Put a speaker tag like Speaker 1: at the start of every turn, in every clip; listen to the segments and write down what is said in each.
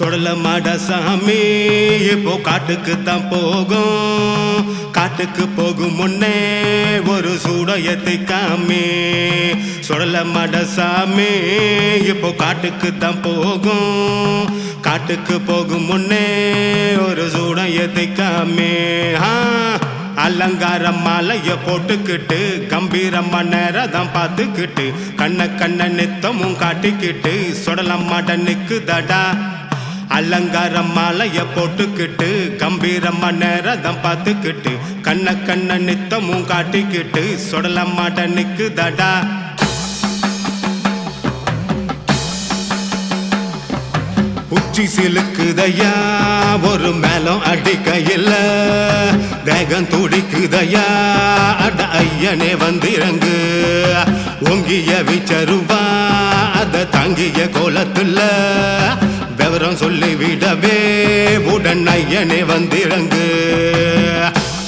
Speaker 1: சொடல மாட சாமி இப்போ காட்டுக்கு தான் போகும். காட்டுக்கு போகும் முன்னே ஒரு சூடயத்தை காமி. சுடல மாட சாமி இப்போ காட்டுக்கு தான் போகும். காட்டுக்கு போகும் முன்னே ஒரு சூடயத்தை காமி. ஆ அலங்கார மாலைய போட்டுக்கிட்டு கம்பீரமா நேரதான் பார்த்துக்கிட்டு கண்ண கண்ண நித்தமும் காட்டிக்கிட்டு சுடலம் மாட நிக்குதடா. அலங்காரம் மாலைய போட்டுக்கிட்டு கம்பீரமா நேரதம் பார்த்துக்கிட்டு கண்ண கண்ண நித்தமும் காட்டிக்கிட்டு சுடல மாட்ட நிக்குதடா. உச்சி சிலுக்குதையா ஒரு மேலம் அடிக்கையில் தேகம் துடிக்குதையா அட ஐயனே வந்திறங்கு. ஒங்கிய விச்சருவா அத தங்கிய கோலத்துல விவரம் சொல்லி விடவே உடன் ஐயனே வந்திறங்கு.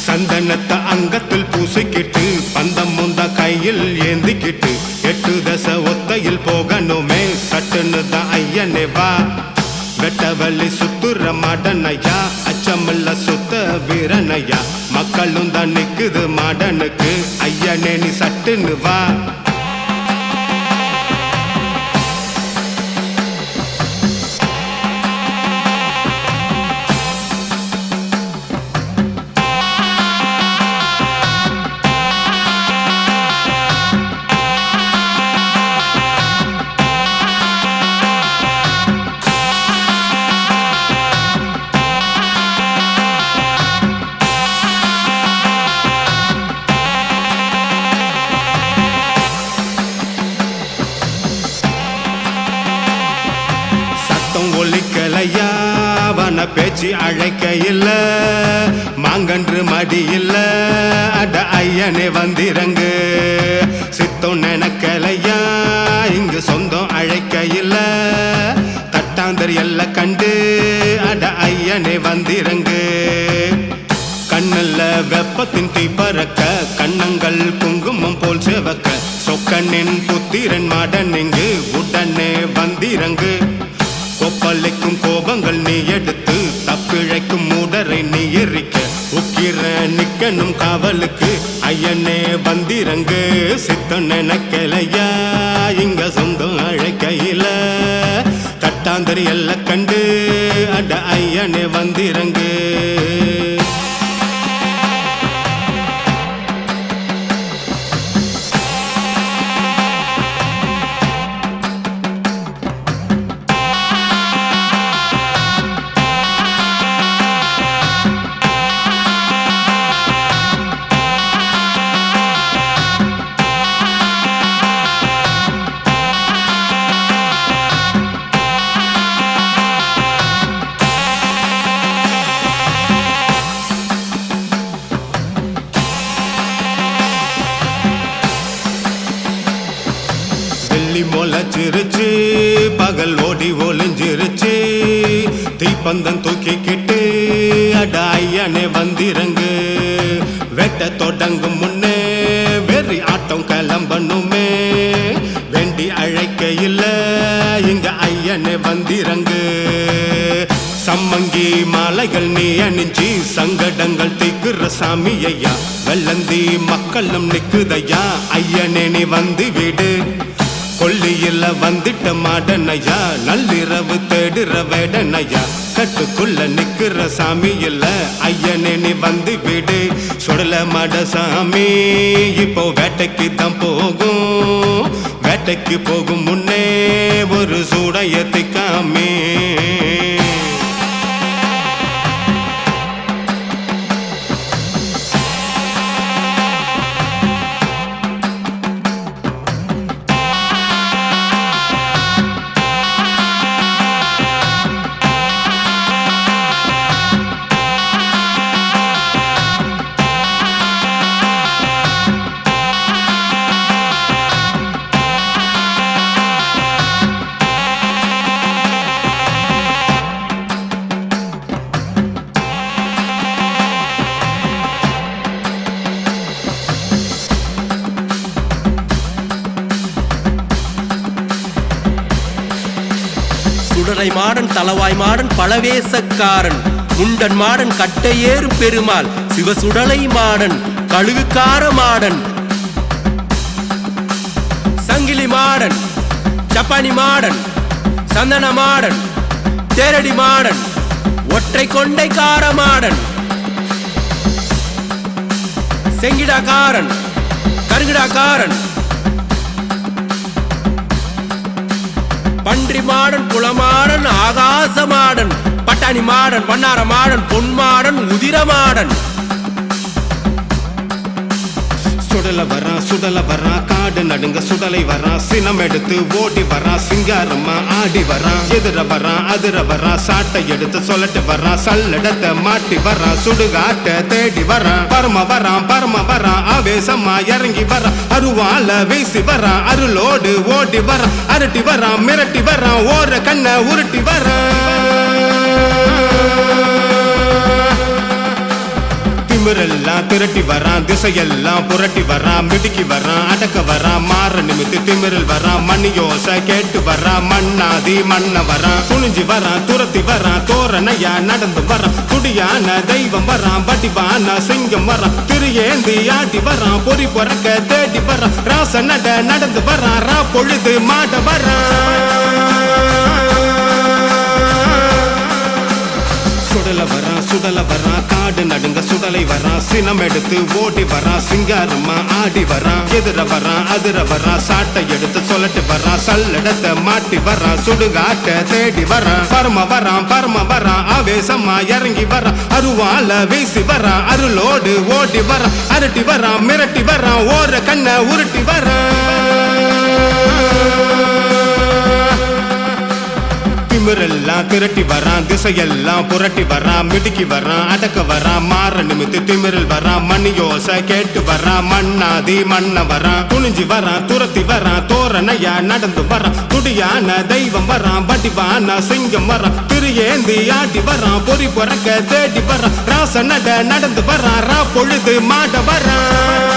Speaker 1: சந்தனத்தை அங்கத்தில் பூசிக்கிட்டு பந்தம் முந்த கையில் ஏந்திக்கிட்டு எட்டு தச ஒத்தையில் போகணுமே சட்டுன்னு தான் ஐயனே வா. வெட்டவள்ளி சுத்துற மாடனையா அச்சமல்ல சுத்த வீரனையா மக்களும் தான் நிக்குது மாடனுக்கு ஐயனே நீ சட்டுன்னு வா. வன பேச்சு அழைக்க இல்ல மாங்கன்று மடி இல்ல அட ஐயனே வந்திறங்கு. சித்தம் நினைக்கலையா? இங்கு சொந்தம் அழைக்க இல்ல தட்டாந்தர் எல்ல கண்டு. அட ஐயனே வந்திறங்கு. கண்ணல்ல வெப்பத்தின் தீ பறக்க கண்ணங்க தப்பிழைக்கும் மூடரை நீ எரிக்க உக்கிர நிக்கணும் காவலுக்கு ஐயனே வந்திரங்கு சித்தம் நினைக்கலையா? இங்க சொந்தம் அழைக்கையில தட்டாந்தரி எல்லாம் கண்டு அட ஐயனே வந்திரங்கு. பந்தம் தூக்கிக்கிட்டு அட ஐயனே வந்திறங்கு. வெட்ட தொடங்கும் முன்னே வெறி ஆட்டம் கிளம்பணுமே. வேண்டி அழைக்க இல்ல இங்க ஐயனே வந்திறங்கு. சம்மங்கி மாலைகள் நீ அணிஞ்சி சங்கடங்கள் தீக்குற சாமி ஐயா வெள்ளந்தி மக்களும் நிக்குதையா ஐயனே நீ வந்து விடு. கொல்லியில் வந்துட்ட மாடனையா? நள்ளிரவு தேடுற வேடனையா? கட்டுக்குள்ள நிக்கிற சாமி இல்ல ஐயனே நீ வந்து விடு. சுடல மாட சாமி இப்போ வேட்டைக்கு தான் போகும். வேட்டைக்கு போகும் முன்னே ஒரு சூடையத்தை காமி.
Speaker 2: தலை மாடன் தலவாய் மாடன் பழவேசக்காரன். முண்டன் மாடன் கட்டையேறு பெருமாள் சிவசுடலை மாடன் கழுகுக்கார மாடன். சங்கிலி மாடன் சப்பானி மாடன் சந்தன மாடன் தேரடி மாடன் ஒற்றை கொண்டைக்கார மாடன். செங்கிடாக்காரன் மாடன் பட்டாணி மாடன் வண்ணார மாடன் பொன்மாடன் உதிர மாடன்.
Speaker 1: சுடல வரா சுடல வரா காடு நடுங்க சுடலை வரா சினம் எடுத்து ஓடி வரா சிங்காரம்மா ஆடி வரா எதிர வரா அதிர வரா சாட்டை எடுத்து சொல்லட்டு வரா சல்லடத்தை மாட்டி வரா சுடுகாட்ட தேடி வரா பரம வரா பரம வரா ஆவேசமா இறங்கி வரா அருவால வீசி வரா அருளோடு ஓடி வரா அரட்டி வரா மிரட்டி வரா ஓர கண்ண உருட்டி வரா. திமிரெல்லாம் திரட்டி வரான் திசையெல்லாம் புரட்டி வரான் மிடுக்கி வரான் அடக்க வரான் மாற நிமித்து திமிரில் வரான் மணியோச கேட்டு வரான் மண்ணாதி மண்ண வரான் துணிஞ்சு வரான் துரத்தி வரான் தோரணையா நடந்து வரான் துடியான தெய்வம் வரான் வடிவான சிங்கம் வரான் திரியேந்தி ஆட்டி வரான் பொறி பொறக்க தேடி வரான் ராச நட நடந்து வரான் ரா பொழுது மாட வரான். சுடல வரா சுடல வரா காடு நடுங்க சுடலை வரா சினம் எடுத்து ஓடி வரா சிங்காரம்மா ஆடி வரா எதிர வரா அதிர வரா சாட்டை எடுத்து சொல்லட்டு வரா சல்லடத்தை மாட்டி வரா சுடுகாட்ட தேடி வரா பரம வரா பரம வரா ஆவேசமா இறங்கி வரா அருவால வீசி வரா அருளோடு ஓடி வரா அரட்டி வரா மிரட்டி வரா ஓர கண்ண உருட்டி வரா. திரட்டி வரான் திசையெல்லாம் புரட்டி வரான் மிடுக்கி வரான் அடக்க வரான் மாற நிமித்து திமிரில் வரான் யோசை கேட்டு வரான் மண்ணாதி மண்ண வரான் துணிஞ்சு வரான் துரத்தி வரான் தோரணையா நடந்து வரான் துடியான தெய்வம் வரான் வடிவான சிங்கம் வரான் திரியேந்தி ஆட்டி வரான் பொறி பொறக்க தேடி வரான் ராச நட நடந்து வரான் ரா பொழுது மாட வரான்.